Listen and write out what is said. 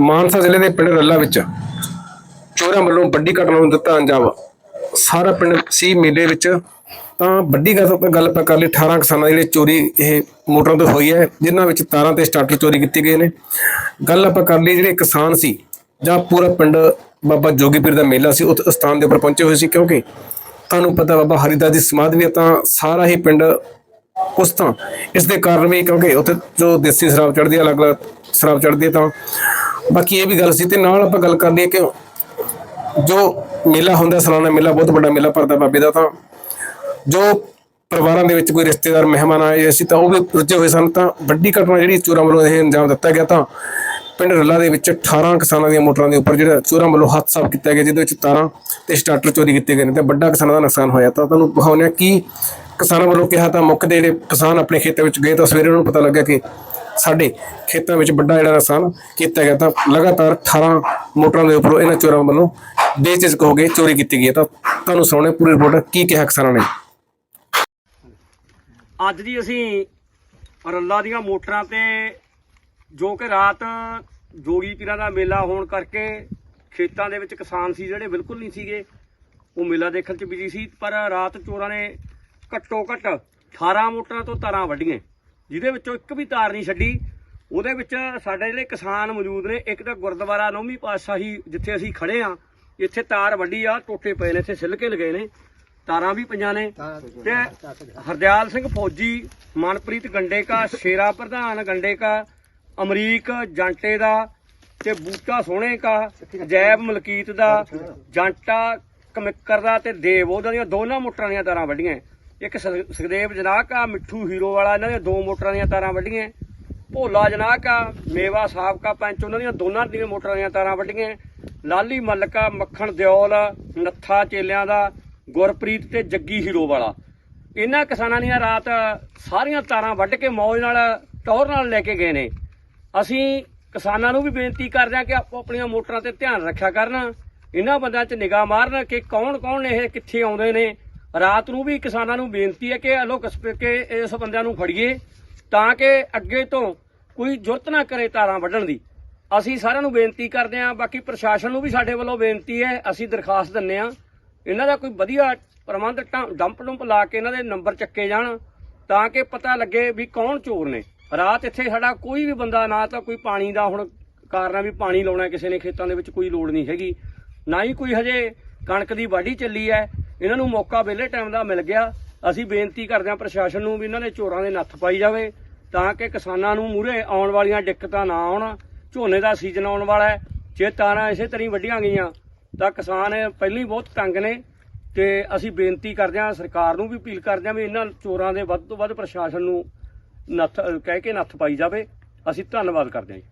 ਮਾਨਸਾ ਜ਼ਿਲ੍ਹੇ ਦੇ ਪਿੰਡ ਰੱਲਾ ਵਿੱਚ ਚੋਰਾਂ ਵੱਲੋਂ ਵੱਡੀ ਘਟਨਾ ਨੂੰ ਦਿੱਤਾ ਅੰਜਾਮ। ਸਾਰਾ ਪਿੰਡ ਸੀ ਮੇਲੇ ਵਿੱਚ। ਤਾਂ ਵੱਡੀ ਗੱਲ ਆਪਾਂ ਗੱਲ ਕਰ ਲਈ 18 ਕਿਸਾਨਾਂ ਦੀ ਜਿਹੜੀ ਚੋਰੀ ਇਹ ਮੋਟਰਾਂ ਤੋਂ ਹੋਈ ਹੈ, ਜਿਨ੍ਹਾਂ ਵਿੱਚ ਤਾਰਾਂ ਤੇ ਸਟਾਰਟਰ ਚੋਰੀ ਕੀਤੀ ਗਏ ਨੇ। ਗੱਲ ਆਪਾਂ ਕਰ ਲਈ ਜਿਹੜੇ ਕਿਸਾਨ ਸੀ, ਜਾਂ ਪੂਰਾ ਪਿੰਡ ਬਾਬਾ ਜੋਗੀਪੀਰ ਦਾ ਮੇਲਾ ਸੀ, ਉਸ ਸਥਾਨ ਦੇ ਉੱਪਰ ਪਹੁੰਚੇ ਹੋਏ ਸੀ, ਕਿਉਂਕਿ ਤੁਹਾਨੂੰ ਪਤਾ ਬਾਬਾ ਹਰੀਦਾਸ ਦੀ ਸਮਾਧ ਵੀ ਹੈ, ਤਾਂ ਸਾਰਾ ਹੀ ਪਿੰਡ ਕੁਛ ਤਾਂ ਇਸ ਦੇ ਕਾਰਨ ਵੀ ਕਿਉਂਕਿ ਉੱਥੇ ਜੋ ਦੇਸੀ ਸ਼ਰਾਬ ਚੜਦੀ ਹੈ, ਅਲੱਗ-ਅਲੱਗ ਸ਼ਰਾਬ ਚੜਦੀ ਹੈ, ਤਾਂ ਬਾਕੀ ਇਹ ਵੀ ਗੱਲ ਸੀ ਤੇ ਨਾਲ ਆਪਾਂ ਗੱਲ ਕਰ ਲਈਏ ਕਿ ਜੋ ਮੇਲਾ ਹੁੰਦਾ, ਸਾਲਾਨਾ ਮੇਲਾ, ਬਹੁਤ ਵੱਡਾ ਮੇਲਾ ਭਰਦਾ ਬਾਬੇ ਦਾ, ਤਾਂ ਜੋ ਪਰਿਵਾਰਾਂ ਦੇ ਵਿੱਚ ਕੋਈ ਰਿਸ਼ਤੇਦਾਰ, ਮਹਿਮਾਨ ਆਏ ਸੀ, ਤਾਂ ਉਹ ਵੀ ਰੁੱਝੇ ਹੋਏ ਸਨ, ਤਾਂ ਵੱਡੀ ਘਟਨਾ ਜਿਹੜੀ ਚੋਰਾਂ ਵੱਲੋਂ ਇਹ ਅੰਜਾਮ ਦਿੱਤਾ ਗਿਆ, ਤਾਂ ਪਿੰਡ ਰੱਲਾ ਦੇ ਵਿੱਚ 18 ਕਿਸਾਨਾਂ ਦੀਆਂ ਮੋਟਰਾਂ ਦੇ ਉੱਪਰ ਜਿਹੜਾ ਚੋਰਾਂ ਵੱਲੋਂ ਹੱਥ ਸਾਫ਼ ਕੀਤਾ ਗਿਆ, ਜਿਹਦੇ ਵਿੱਚ ਤਾਰਾਂ ਤੇ ਸਟਾਰਟਰ ਚੋਰੀ ਕੀਤੇ ਗਏ ਨੇ, ਤੇ ਵੱਡਾ ਕਿਸਾਨਾਂ ਦਾ ਨੁਕਸਾਨ ਹੋਇਆ, ਤਾਂ ਤੁਹਾਨੂੰ ਦਿਖਾਉਂਦੇ ਹਾਂ ਕਿ ਕਿਸਾਨਾਂ ਵੱਲੋਂ ਕਿਹਾ ਤਾਂ ਮੁੱਖ ਦੇ ਜਿਹੜੇ ਕਿਸਾਨ ਆਪਣੇ ਖੇਤਾਂ ਵਿੱਚ ਗਏ, ਤਾਂ ਸਵੇਰੇ ਉਹਨਾਂ ਨੂੰ ਪਤਾ ਲੱਗਾ ਕਿ ਸਾਡੇ ਖੇਤਾਂ ਵਿੱਚ ਵੱਡਾ ਜਿਹੜਾ ਨੁਕਸਾਨ ਕੀਤਾ ਗਿਆ ਤਾਂ ਲਗਾਤਾਰ 18 ਮੋਟਰਾਂ ਦੇ ਉੱਪਰੋਂ ਇਹਨਾਂ ਚੋਰਾਂ ਵੱਲੋਂ ਬੇਚਿਜਕ ਹੋ ਕੇ ਚੋਰੀ ਕੀਤੀ ਗਈ ਹੈ। ਤਾਂ ਤੁਹਾਨੂੰ ਸੁਣਾਉਣੇ ਪੂਰੀ ਰਿਪੋਰਟ ਕੀ ਕਿਹਾ ਕਿਸਾਨਾਂ ਨੇ? ਅੱਜ ਦੀ ਅਸੀਂ ਰੱਲਾ ਦੀਆਂ ਮੋਟਰਾਂ ਤੇ ਜੋ ਕਿ ਰਾਤ ਜੋਗੀ ਪੀਰਾਂ ਦਾ ਮੇਲਾ ਹੋਣ ਕਰਕੇ ਖੇਤਾਂ ਦੇ ਵਿੱਚ ਕਿਸਾਨ ਸੀ ਜਿਹੜੇ ਬਿਲਕੁਲ ਨਹੀਂ ਸੀਗੇ, ਉਹ ਮੇਲਾ ਦੇਖਣ ਚ ਬਿਜ਼ੀ ਸੀ, ਪਰ ਰਾਤ ਚੋਰਾਂ ਨੇ ਘੱਟੋ ਘੱਟ 18 ਮੋਟਰਾਂ ਤੋਂ ਤਾਰਾਂ ਵੱਢੀਆਂ। ਜਿਹਦੇ ਵਿੱਚੋਂ ਇੱਕ ਵੀ ਤਾਰ ਨਹੀਂ ਛੱਡੀ, ਉਹਦੇ ਵਿੱਚ ਸਾਡੇ ਜਿਹੜੇ ਕਿਸਾਨ ਮੌਜੂਦ ਨੇ, ਇੱਕ ਤਾਂ ਗੁਰਦੁਆਰਾ ਨੌਵੀਂ ਪਾਤਸ਼ਾਹੀ ਜਿੱਥੇ ਅਸੀਂ ਖੜੇ ਆ ਇੱਥੇ ਤਾਰ ਵੱਡੀ ਆ, ਟੋਟੇ ਪਏ ਨੇ, ਇੱਥੇ ਸਿਲਕੇ ਲਗੇ ਨੇ, ਤਾਰਾਂ ਵੀ ਪਈਆਂ ਨੇ। ਤੇ ਹਰਦਿਆਲ ਸਿੰਘ ਫੌਜੀ, ਮਨਪ੍ਰੀਤ ਗੰਡੇਕਾ, ਸ਼ੇਰਾ ਪ੍ਰਧਾਨ ਗੰਡੇਕਾ, ਅਮਰੀਕ ਜੰਟੇ ਦਾ, ਤੇ ਬੂਟਾ ਸੋਹਣੇ ਕਾ ਜੈਬ ਮਲਕੀਤ ਦਾ, ਜਾਂਟਾ ਕਮਿੱਕਰ ਦਾ ਤੇ ਦੇਵ ਉਹਨਾਂ ਦੀਆਂ ਦੋਨਾਂ ਮੋਟਰਾਂ ਦੀਆਂ ਤਾਰਾਂ ਵੱਡੀਆਂ ਇੱਕ ਸੁਖ- ਸੁਖਦੇਵ ਜਨਾਕ ਆ, ਮਿੱਠੂ ਹੀਰੋ ਵਾਲਾ, ਇਹਨਾਂ ਦੀਆਂ ਦੋ ਮੋਟਰਾਂ ਦੀਆਂ ਤਾਰਾਂ ਵੱਢੀਆਂ। ਭੋਲਾ ਜਨਾਕ ਆ, ਮੇਵਾ ਸਾਬਕਾ ਪੰਚ, ਉਹਨਾਂ ਦੀਆਂ ਦੋਨਾਂ ਦੀਆਂ ਮੋਟਰਾਂ ਦੀਆਂ ਤਾਰਾਂ ਵੱਢੀਆਂ। ਲਾਲੀ ਮੱਲਕਾ ਮੱਖਣ ਦਿਓਲ ਨੱਥਾ ਚੇਲਿਆਂ ਦਾ, ਗੁਰਪ੍ਰੀਤ ਤੇ ਜੱਗੀ ਹੀਰੋ ਵਾਲਾ। ਇਹਨਾਂ ਕਿਸਾਨਾਂ ਦੀਆਂ ਰਾਤ ਸਾਰੀਆਂ ਤਾਰਾਂ ਵੱਢ ਕੇ ਮੌਜ ਨਾਲ ਟੌਰ ਨਾਲ ਲੈ ਕੇ ਗਏ ਨੇ। ਅਸੀਂ ਕਿਸਾਨਾਂ ਨੂੰ ਵੀ ਬੇਨਤੀ ਕਰਦੇ ਹਾਂ ਕਿ ਆਪੋ ਆਪਣੀਆਂ ਮੋਟਰਾਂ ਤੇ ਧਿਆਨ ਰੱਖਿਆ ਕਰਨ। ਇਹਨਾਂ ਬੰਦਿਆਂ 'ਚ ਨਿਗਾਹ ਮਾਰਨ ਕਿ ਕੌਣ ਕੌਣ ਨੇ ਇਹ ਕਿੱਥੇ ਆਉਂਦੇ ਨੇ। ਰਾਤ ਨੂੰ ਵੀ ਕਿਸਾਨਾਂ ਨੂੰ ਬੇਨਤੀ ਹੈ ਕਿ ਲੋਕ ਕੇ ਇਸ ਬੰਦਿਆਂ ਨੂੰ ਫੜੀਏ ਤਾਂ ਕਿ ਅੱਗੇ ਤੋਂ ਕੋਈ ਜੁਰਤ ਨਾ ਕਰੇ ਤਾਰਾਂ ਵੱਢਣ ਦੀ। ਅਸੀਂ ਸਾਰਿਆਂ ਨੂੰ ਬੇਨਤੀ ਕਰਦੇ ਹਾਂ, ਬਾਕੀ ਪ੍ਰਸ਼ਾਸਨ ਨੂੰ ਵੀ ਸਾਡੇ ਵੱਲੋਂ ਬੇਨਤੀ ਹੈ, ਅਸੀਂ ਦਰਖਾਸਤ ਦਿੰਨੇ ਆ ਇਹਨਾਂ ਦਾ ਕੋਈ ਵਧੀਆ ਪ੍ਰਬੰਧ ਢੰ- ਡੰਪ ਡੰਪ ਲਾ ਕੇ ਇਹਨਾਂ ਦੇ ਨੰਬਰ ਚੱਕੇ ਜਾਣ ਤਾਂ ਕਿ ਪਤਾ ਲੱਗੇ ਵੀ ਕੌਣ ਚੋਰ ਨੇ। ਰਾਤ ਇੱਥੇ ਸਾਡਾ ਕੋਈ ਵੀ ਬੰਦਾ ਨਾ ਤਾਂ ਕੋਈ ਪਾਣੀ ਦਾ ਹੁਣ ਕਾਰਨ ਆ ਵੀ ਪਾਣੀ ਲਾਉਣਾ ਕਿਸੇ ਨੇ, ਖੇਤਾਂ ਦੇ ਵਿੱਚ ਕੋਈ ਲੋੜ ਨਹੀਂ ਹੈਗੀ। ਨਾ ਹੀ ਕੋਈ ਹਜੇ ਕਣਕ ਦੀ ਵਾਢੀ ਚੱਲੀ ਹੈ। ਇਹਨਾਂ ਨੂੰ ਮੌਕਾ ਵਿਹਲੇ ਟਾਈਮ ਦਾ ਮਿਲ ਗਿਆ। ਅਸੀਂ ਬੇਨਤੀ ਕਰਦੇ ਹਾਂ ਪ੍ਰਸ਼ਾਸਨ ਨੂੰ ਵੀ ਇਹਨਾਂ ਦੇ ਚੋਰਾਂ ਦੇ ਨੱਥ ਪਾਈ ਜਾਵੇ ਤਾਂ ਕਿ ਕਿਸਾਨਾਂ ਨੂੰ ਮੂਹਰੇ ਆਉਣ ਵਾਲੀਆਂ ਦਿੱਕਤਾਂ ਨਾ ਆਉਣ। ਝੋਨੇ ਦਾ ਸੀਜ਼ਨ ਆਉਣ ਵਾਲਾ ਹੈ। ਜੇ ਤਾਰਾਂ ਇਸੇ ਤਰ੍ਹਾਂ ਹੀ ਵੱਢੀਆਂ ਗਈਆਂ, ਤਾਂ ਕਿਸਾਨ ਪਹਿਲਾਂ ਹੀ ਬਹੁਤ ਤੰਗ ਨੇ। ਤੇ ਅਸੀਂ ਬੇਨਤੀ ਕਰਦੇ ਹਾਂ ਸਰਕਾਰ ਨੂੰ ਵੀ ਅਪੀਲ ਕਰਦੇ ਹਾਂ ਵੀ ਇਹਨਾਂ ਚੋਰਾਂ ਦੇ ਵੱਧ ਤੋਂ ਵੱਧ ਪ੍ਰਸ਼ਾਸਨ ਨੂੰ ਨੱਥ ਕਹਿ ਕੇ ਨੱਥ ਪਾਈ ਜਾਵੇ। ਅਸੀਂ ਧੰਨਵਾਦ ਕਰਦੇ ਹਾਂ ਜੀ।